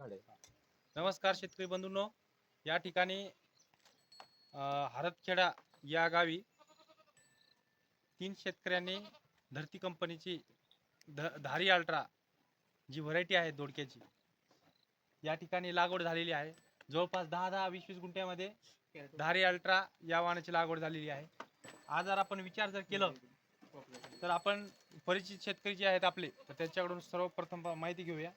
नमस्कार शेतकरी बंधूंनो. या ठिकाणी हरतखेडा या गावी तीन शेतकऱ्यांनी धरती कंपनीची ध धारी अल्ट्रा जी व्हरायटी आहे दोडक्याची या ठिकाणी लागवड झालेली आहे. जवळपास दहा दहा वीस वीस गुंठ्यामध्ये धारी अल्ट्रा या वाहनाची लागवड झालेली आहे. आज जर आपण विचार जर केलं तर आपण परिचित शेतकरी जे आहेत आपले तर त्यांच्याकडून सर्वप्रथम माहिती घेऊया.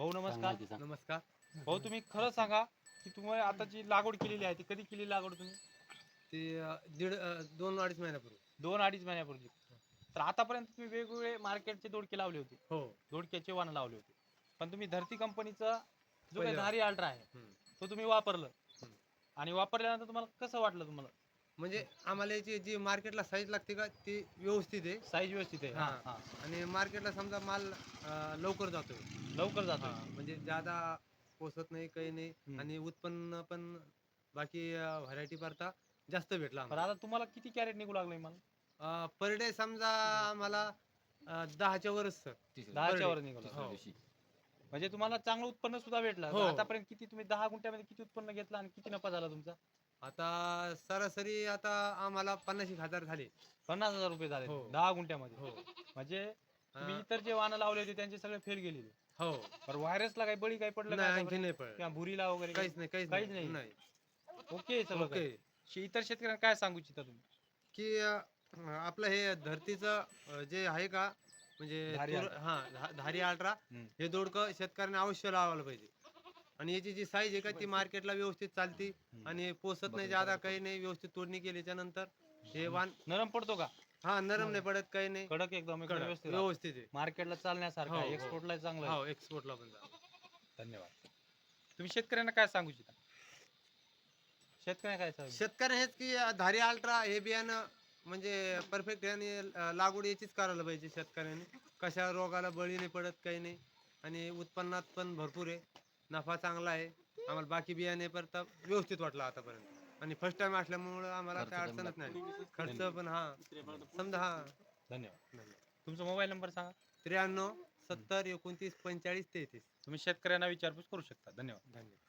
भाऊ नमस्कार. नमस्कार. भाऊ तुम्ही खरं सांगा की तुम्ही आता जी लागवड केलेली आहे ती कधी केली लागवड तुम्ही? ते दीड दोन अडीच महिन्यापूर्वी. दोन अडीच महिन्यापूर्वी. तर आतापर्यंत तुम्ही वेगवेगळे मार्केटचे दोडके लावले होते. हो. दोडक्याचे वाण लावले होते. पण तुम्ही धरती कंपनीचा जो काही. धारी अल्ट्रा आहे. तो तुम्ही वापरलं. आणि वापरल्यानंतर तुम्हाला कसं वाटलं तुम्हाला? म्हणजे आम्हाला याची जी मार्केटला साईज लागते का ती व्यवस्थित आहे. साईज व्यवस्थित आहे. हा. हा, हा. आणि मार्केटला समजा माल अ, लवकर जातोय. लवकर जातो हा, म्हणजे ज्यादा पोसत नाही काही नाही. हम्म. आणि उत्पन्न पण बाकी व्हरायटी करता जास्त भेटला पण आता तुम्हाला किती कॅरेट निघू लागले मला पर डे समजा आम्हाला अ, दहाच्या वरच सर. दहाच्या वर निघालं. हो. म्हणजे तुम्हाला चांगलं उत्पन्न सुद्धा भेटलं. हो. आतापर्यंत किती तुम्ही दहा गुंठ्यामध्ये किती उत्पन्न घेतलं आणि किती नफा झाला तुमचा? आता सरासरी आता आम्हाला पन्नास एक हजार झाले पन्नास हजार रुपये झाले हो. दहा गुंठ्यामध्ये हो म्हणजे तुम्ही अ, इतर जे वाहनं लावले होते त्यांचे सगळे फेल गेलेले हो पण व्हायरसला काही बळी काही पडलं नाही आणखी? नाही पडलं. किंवा भुरीला वगैरे काहीच नाही काहीच काहीच नाही नाही. ओके सगळं ओके काही. शे- इतर शेतकऱ्यांना काय सांगू इच्छिता तुम्ही की अ, आपलं हे धरतीचं अ, जे आहे का म्हणजे धारी तूर- अल्ट्रा. हा धा- धारी अल्ट्रा हम्म. हे दोडकं शेतकऱ्यांनी अवश्य लावायला पाहिजे आणि याची जी साईज आहे का ती मार्केटला व्यवस्थित चालती. आणि पोसत नाही ज्यादा काही नाही व्यवस्थित तोडणी केल्याच्यानंतर हे वाण नरम पडतो का? हा नरम नाही पडत काही नाही. कडक एकदम एकदम कडक, व्यवस्थित व्यवस्थित आहे. मार्केटला चालण्यासारखं हो, हो. एक्सपोर्टला चांगलं आहे. हो एक्सपोर्टला पण जा धन्यवाद. तुम्ही शेतकऱ्यांना काय सांगू इच्छिता? शेतकऱ्यांना काय सांगू शेतकरी हेच की धारी अल्ट्रा हे बियाणं म्हणजे परफेक्ट आणि अ, लागवड याचीच करायला पाहिजे शेतकऱ्यांनी. कशा रोगाला बळी नाही पडत काही नाही. आणि उत्पन्नात पण भरपूर आहे. नफा चांगला आहे. आम्हाला बाकी बियाणे परत व्यवस्थित वाटलं आतापर्यंत. आणि फर्स्ट टाइम असल्यामुळं आम्हाला काय अडचणच नाही. खर्च पण हा. समजा हा. धन्यवाद. तुमचा मोबाईल नंबर सांगा. त्र्याण्णव सत्तर एकोणतीस पंचेचाळीस तेहतीस. तुम्ही शेतकऱ्यांना विचारपूस करू शकता. धन्यवाद. धन्यवाद.